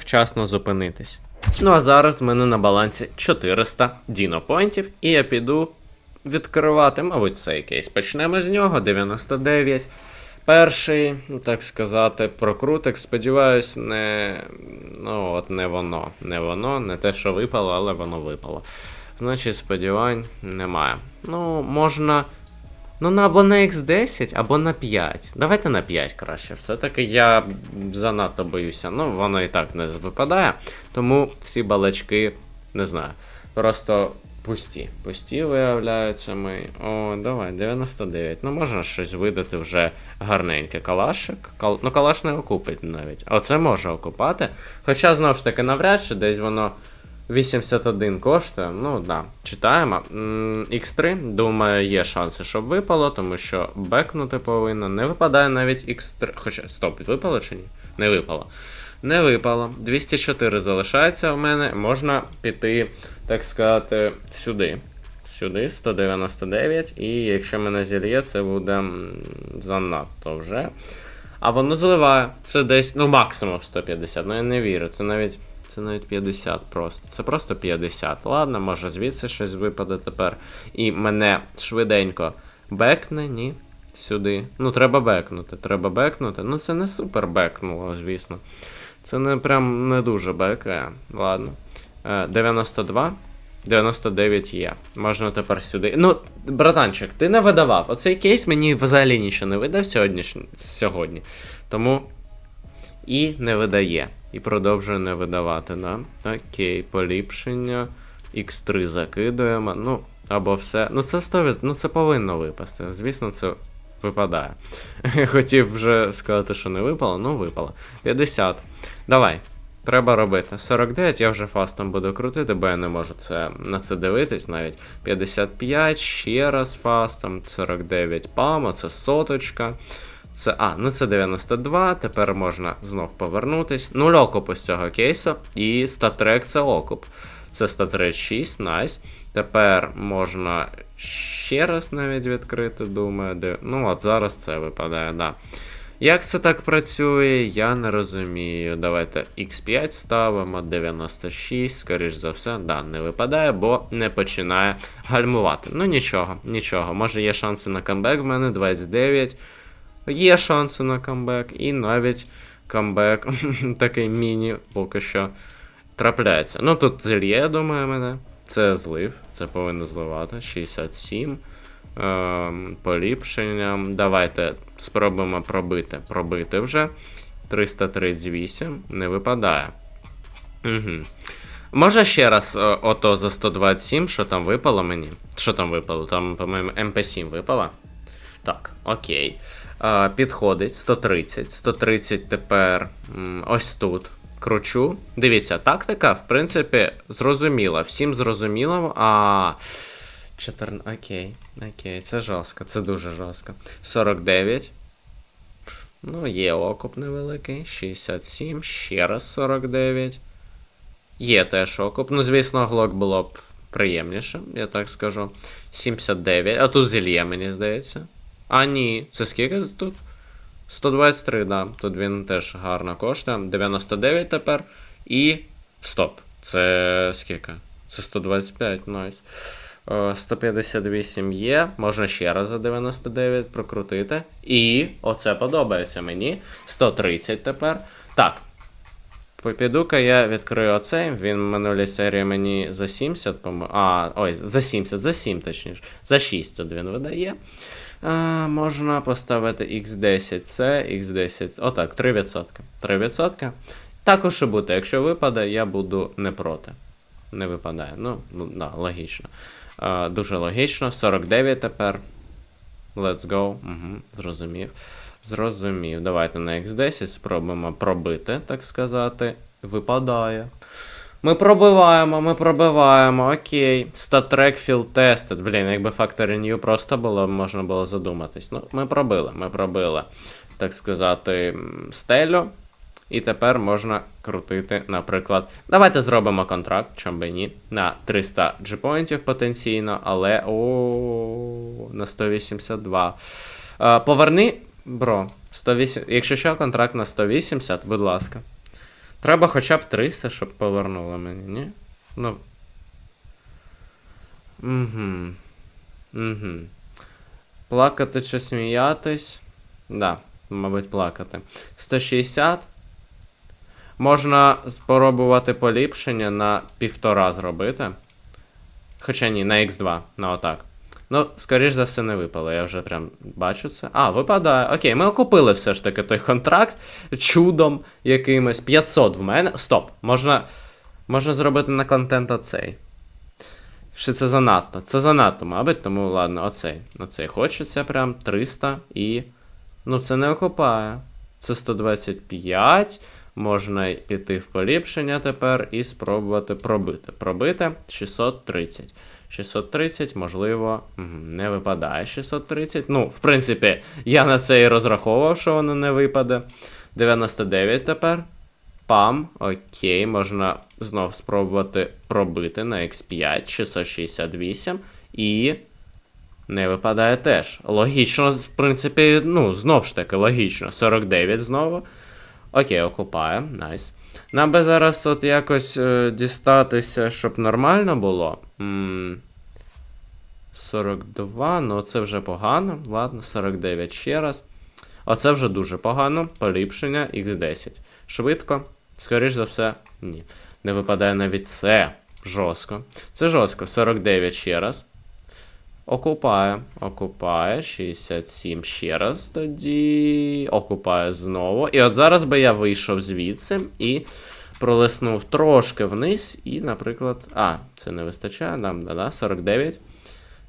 вчасно зупинитись. Ну а зараз в мене на балансі 400 дінопоінтів, і я піду відкривати, мабуть, цей кейс. Почнемо з нього, 99. Перший, ну так сказати, прокрутик, сподіваюсь, не. Ну, от не воно. Не воно, не те, що випало, але воно випало. Значить, сподівань немає. Ну, можна. Ну, на або на X10, або на 5. Давайте на 5 краще. Все-таки я занадто боюся. Ну, воно і так не випадає. Тому всі балачки, не знаю. Просто пусті. Пусті виявляються ми. О, давай, 99. Ну, можна щось видати вже гарненьке. Калашик. Кал... Ну, калаш не окупить навіть. Оце може окупати. Хоча, знову ж таки, навряд чи десь воно. 81 коштує, ну да, читаємо. М, X3, думаю, є шанси, щоб випало, тому що бекнути повинно. Не випадає навіть X3. Хоча, стоп, випало чи ні? Не випало. Не випало. 204 залишається в мене. Можна піти, так сказати, сюди. Сюди, 199. І якщо мене зільє, це буде занадто вже. А воно заливає. Це десь, ну, максимум 150. Ну я не вірю. Це навіть. Це навіть 50 просто. Це просто 50. Ладно, може звідси щось випаде тепер. І мене швиденько бекне, ні. Сюди. Ну, треба бекнути. Треба бекнути. Ну, це не супер бекнуло, звісно. Це не прям не дуже бекає. Ладно. Е, 92. 99 є. Можна тепер сюди. Ну, братанчик, ти не видавав. Оцей кейс мені взагалі нічого не видав сьогодні. сьогодні. Тому і не видає. І продовжує не видавати, да? Окей, поліпшення. X3 закидуємо. Ну, або все. Ну, це 100%, ну це повинно випасти. Звісно, це випадає. Хотів вже сказати, що не випало, ну випало. 50. Давай. Треба робити. 49 я вже фастом буду крутити, бо я не можу це, на це дивитись навіть. 55, ще раз фастом, 49 памо, це соточка. Це, а, ну це 92, тепер можна знов повернутись. Нуль окупу з цього кейсу. І статрек це окуп. Це статрек 6, найс. Тепер можна ще раз навіть відкрити, думаю. Де... Ну от зараз це випадає, да. Як це так працює, я не розумію. Давайте X5 ставимо, 96, скоріш за все, да, не випадає, бо не починає гальмувати. Ну нічого, нічого. Може є шанси на камбек в мене 29. Є шанси на камбек, і навіть камбек такий міні поки що трапляється. Ну тут зельє, думаю, мене. Це злив, це повинно зливати. 67. Ем, поліпшення. Давайте спробуємо пробити. Пробити вже. 338 не випадає. Угу. Може ще раз о, ото за 127, що там випало мені? Що там випало? Там, по-моєму, МП7 випало. Так, окей. Підходить 130. 130 тепер ось тут. Кручу. Дивіться, тактика, в принципі, зрозуміла. Всім зрозуміло. А. 14. Окей. Окей, це жорстко, це дуже жорстко. 49. Ну, є окуп невеликий. 67. Ще раз 49. Є теж окуп. Ну, звісно, глок було б приємніше, я так скажу. 79. А тут зільє, мені здається. А, ні, це скільки тут? 123, да. Тут він теж гарно коштує. 99 тепер. І. Стоп. Це скільки? Це 125, найс. Е, 158 є. Можна ще раз за 99 прокрутити. І оце подобається мені. 130 тепер. Так. Піду-ка я відкрию оцей. Він минулій серії мені за 70, по А, ой, за 70, за 7, точніше. За 6 тут він видає. А, можна поставити X10, це X10. Отак, 3%. 3%. Також і буде. Якщо випаде, я буду не проти. Не випадає. Ну, ну да, логічно. А, дуже логічно. 49 тепер. Let's go. Угу, Зрозумів. Зрозумів. Давайте на X10 спробуємо пробити, так сказати. Випадає. Ми пробиваємо, ми пробиваємо, окей. Статрек field tested. Блін, якби Factory New просто було, можна було задуматись. Ну, ми пробили, ми пробили, так сказати, стелю. І тепер можна крутити, наприклад. Давайте зробимо контракт, чом би ні, на 300 G-поінтів потенційно, але о, на 182. Е, поверни, бро, 108, якщо що, контракт на 180, будь ласка. Треба хоча б 300, щоб повернуло мені, ні? Ну. Угу. Угу. Плакати чи сміятись? Да, мабуть, плакати. 160. Можна спробувати поліпшення на півтора зробити. Хоча ні, на X2, на отак. Ну, скоріш за все, не випало, я вже прям бачу це. А, випадає. Окей, ми окупили все ж таки той контракт чудом якимось. 500 в мене. Стоп, можна. Можна зробити на контент оцей. Ще це занадто. Це занадто, мабуть, тому ладно, оцей. Оцей хочеться прям 300 і. Ну, це не окупає. Це 125. Можна піти в поліпшення тепер і спробувати пробити. Пробити 630. 630, можливо, не випадає 630. Ну, в принципі, я на це і розраховував, що воно не випаде. 99 тепер. Пам, окей, можна знов спробувати пробити на X5, 668. І. Не випадає теж. Логічно, в принципі, ну, знов ж таки, логічно. 49 знову. Окей, окупає, найс. Нам би зараз от якось е, дістатися, щоб нормально було. м 42, ну це вже погано. Ладно, 49 ще раз. Оце вже дуже погано. Поліпшення X10. Швидко. Скоріш за все, ні. Не випадає навіть це. Жорстко. Це жорстко. 49 ще раз. Окупає. Окупає. 67 ще раз тоді. Окупає знову. І от зараз би я вийшов звідси і пролиснув трошки вниз. І, наприклад. А, це не вистачає. Нам, да-да, 49.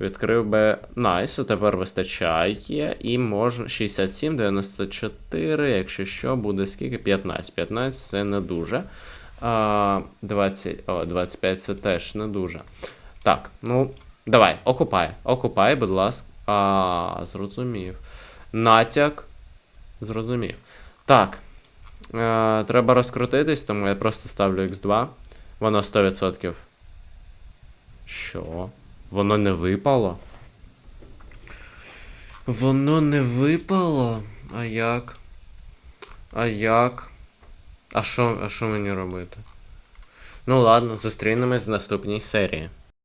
Відкрив би Найс, тепер вистачає. І можна 67, 94, якщо що, буде скільки? 15. 15 це не дуже. А, 20, о, 25 це теж не дуже. Так, ну, давай, окупай. Окупай, будь ласка. А, зрозумів. Натяк. Зрозумів. Так. Е, треба розкрутитись, тому я просто ставлю X2. Воно 100%. Що? Воно не випало? Воно не випало? А як? А як? А що, а що мені робити? Ну ладно, зустрінемось в наступній серії.